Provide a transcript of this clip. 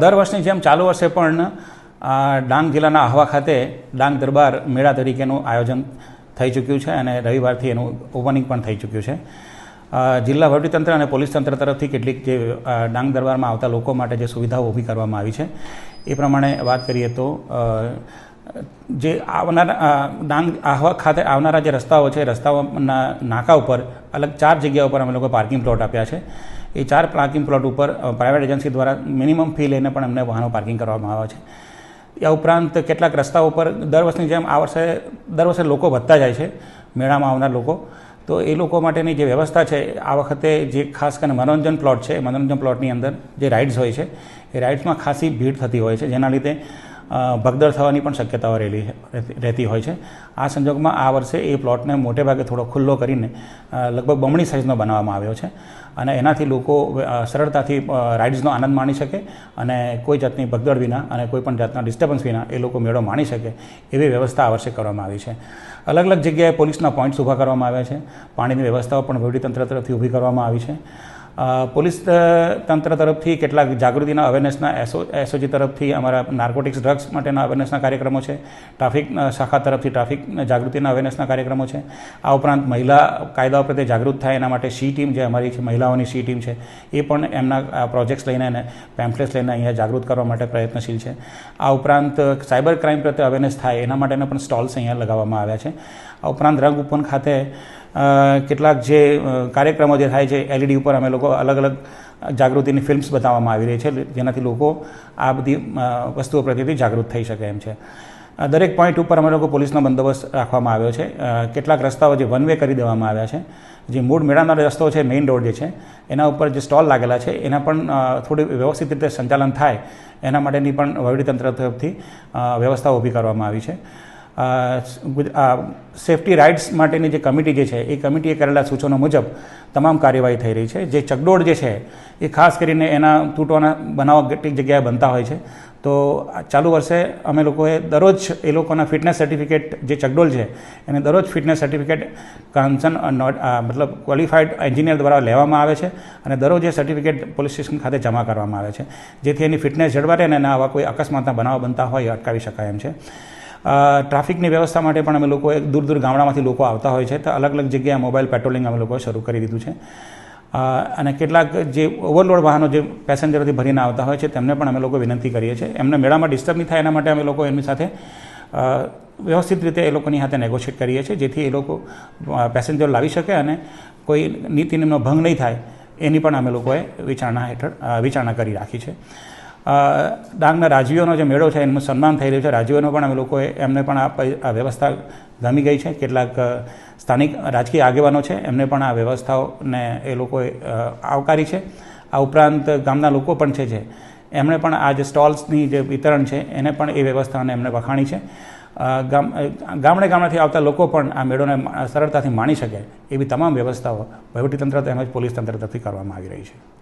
દર વર્ષની જેમ ચાલુ વર્ષે પણ ડાંગ જિલ્લાના આહવા ખાતે ડાંગ દરબાર મેળા તરીકેનું આયોજન થઈ ચૂક્યું છે અને રવિવારથી એનું ઓપનિંગ પણ થઈ ચૂક્યું છે. જિલ્લા વહીવટીતંત્ર અને પોલીસ તંત્ર તરફથી કેટલીક જે ડાંગ દરબારમાં આવતા લોકો માટે જે સુવિધાઓ ઊભી કરવામાં આવી છે એ પ્રમાણે વાત કરીએ તો જે આવનારા ડાંગ આહવા ખાતે આવનારા જે રસ્તાઓ છે રસ્તાઓના નાકા ઉપર અલગ ચાર જગ્યા ઉપર અમે લોકો પાર્કિંગ પ્લોટ આપ્યા છે. એ ચાર પાર્કિંગ પ્લોટ ઉપર પ્રાઇવેટ એજન્સી દ્વારા મિનિમમ ફી લઈને પણ એમને વાહનો પાર્કિંગ કરવામાં આવે છે. એ ઉપરાંત કેટલાક રસ્તાઓ ઉપર દર વર્ષની જેમ આ વર્ષે, દર વર્ષે લોકો વધતા જાય છે, મેળામાં આવનાર લોકો. તો એ લોકો માટેની જે વ્યવસ્થા છે, આ વખતે જે ખાસ કરીને મનોરંજન પ્લોટ છે મનોરંજન પ્લોટની અંદર જે રાઇડ્સ હોય છે, એ રાઇડ્સમાં ખાસી ભીડ થતી હોય છે. જેના લીધે ભગદડ થવાની પણ શક્યતાઓ રહેલી રહેતી હોય છે. આ સંજોગમાં આ વર્ષે એ પ્લોટને મોટે ભાગે થોડો ખુલ્લો કરીને લગભગ બમણી સાઇઝનો બનાવવામાં આવ્યો છે. અને એનાથી લોકો સરળતાથી રાઇડ્સનો આનંદ માણી શકે અને કોઈ જાતની ભગદડ વિના અને કોઈ પણ જાતના ડિસ્ટર્બન્સ વિના એ લોકો મેળો માણી શકે એવી વ્યવસ્થા આ વર્ષે કરવામાં આવી છે. અલગ અલગ જગ્યાએ પોલીસના પોઈન્ટ્સ ઊભા કરવામાં આવ્યા છે. પાણીની વ્યવસ્થાઓ પણ વહીવટીતંત્ર તરફથી ઊભી કરવામાં આવી છે. પોલીસ તંત્ર તરફથી કેટલાક જાગૃતિના અવેરનેસના એસો, એસઓજી તરફથી અમારા નાર્કોટિક્સ ડ્રગ્સ માટેના અવેરનેસના કાર્યક્રમો છે. ટ્રાફિક શાખા તરફથી ટ્રાફિક જાગૃતિના અવેરનેસના કાર્યક્રમો છે. આ ઉપરાંત મહિલા કાયદાઓ પ્રત્યે જાગૃત થાય એના માટે સી ટીમ જે અમારી છે, મહિલાઓની સી ટીમ છે, એ પણ એમના પ્રોજેક્ટ્સ લઈને અને પેમ્પલેટ્સ લઈને અહીંયા જાગૃત કરવા માટે પ્રયત્નશીલ છે. આ ઉપરાંત સાયબર ક્રાઇમ પ્રત્યે અવેરનેસ થાય એના માટેના પણ સ્ટોલ્સ અહીંયા લગાવવામાં આવ્યા છે. આ ઉપરાંત રંગ ઉપવન ખાતે કેટલાક જે કાર્યક્રમો જે થાય છે એલઈડી ઉપર અમે લોકો અલગ અલગ જાગૃતિની ફિલ્મ્સ બતાવવામાં આવી રહી છે, જેનાથી લોકો આ બધી વસ્તુઓ પ્રત્યેથી જાગૃત થઈ શકે એમ છે. દરેક પોઈન્ટ ઉપર અમે લોકો પોલીસનો બંદોબસ્ત રાખવામાં આવ્યો છે. કેટલાક રસ્તાઓ જે વન વે કરી દેવામાં આવ્યા છે. જે મૂળ મેળાનો રસ્તો છે મેઇન રોડ જે છે, એના ઉપર જે સ્ટોલ લાગેલા છે, એના પણ થોડી વ્યવસ્થિત રીતે સંચાલન થાય, એના માટેની પણ વહીવટીતંત્ર તરફથી વ્યવસ્થા ઊભી કરવામાં આવી છે. સેફટી રાઇટ્સ માટેની જે કમિટી જે છે, એ કમિટીએ કરેલા સૂચનો મુજબ તમામ કાર્યવાહી થઈ રહી છે. જે ચકડોળ જે છે, એ ખાસ કરીને એના તૂટવાના બનાવો કેટલીક જગ્યાએ બનતા હોય છે. તો ચાલુ વર્ષે અમે લોકોએ દરરોજ એ લોકોના ફિટનેસ સર્ટિફિકેટ જે ચકડોળ છે, એને દરરોજ ફિટનેસ સર્ટિફિકેટ કન્સર્ન મતલબ ક્વોલિફાઈડ એન્જિનિયર દ્વારા લેવામાં આવે છે અને દરરોજ એ સર્ટિફિકેટ પોલીસ સ્ટેશન ખાતે જમા કરવામાં આવે છે. જેથી એની ફિટનેસ જળવાય અને આવા કોઈ અકસ્માતના બનાવો બનતા હોય અટકાવી શકાય એમ છે. ટ્રાફિકની વ્યવસ્થા માટે પણ અમે લોકોએ દૂર દૂર ગામડામાંથી લોકો આવતા હોય છે. તો અલગ અલગ જગ્યાએ મોબાઈલ પેટ્રોલિંગ અમે લોકોએ શરૂ કરી દીધું છે. અને કેટલાક જે ઓવરલોડ વાહનો જે પેસેન્જરોથી ભરીને આવતા હોય છે, તેમને પણ અમે લોકો વિનંતી કરીએ છીએ. એમને મેળામાં ડિસ્ટર્બ નહીં થાય એના માટે અમે લોકો એમની સાથે વ્યવસ્થિત રીતે એ લોકોની સાથે નેગોશિએટ કરીએ છીએ, જેથી એ લોકો પેસેન્જર લાવી શકે અને કોઈ નીતિ નિયમનો ભંગ નહીં થાય, એની પણ અમે લોકોએ વિચારણા હેઠળ વિચારણા કરી રાખી છે. ડાંગના રાજવીઓનો જે મેળો છે, એનું સન્માન થઈ રહ્યું છે. રાજવીઓનો પણ અમે લોકોએ, એમને પણ આ વ્યવસ્થા ગમી ગઈ છે. કેટલાક સ્થાનિક રાજકીય આગેવાનો છે, એમને પણ આ વ્યવસ્થાઓને એ લોકોએ આવકારી છે. આ ઉપરાંત ગામના લોકો પણ છે જે. એમણે પણ આ જે સ્ટોલ્સની જે વિતરણ છે, એને પણ એ વ્યવસ્થાને એમણે વખાણી છે. ગામ ગામડે ગામડેથી આવતા લોકો પણ આ મેળોને સરળતાથી માણી શકે એવી તમામ વ્યવસ્થાઓ વહીવટીતંત્ર તેમજ પોલીસ તંત્ર તરફથી કરવામાં આવી રહી છે.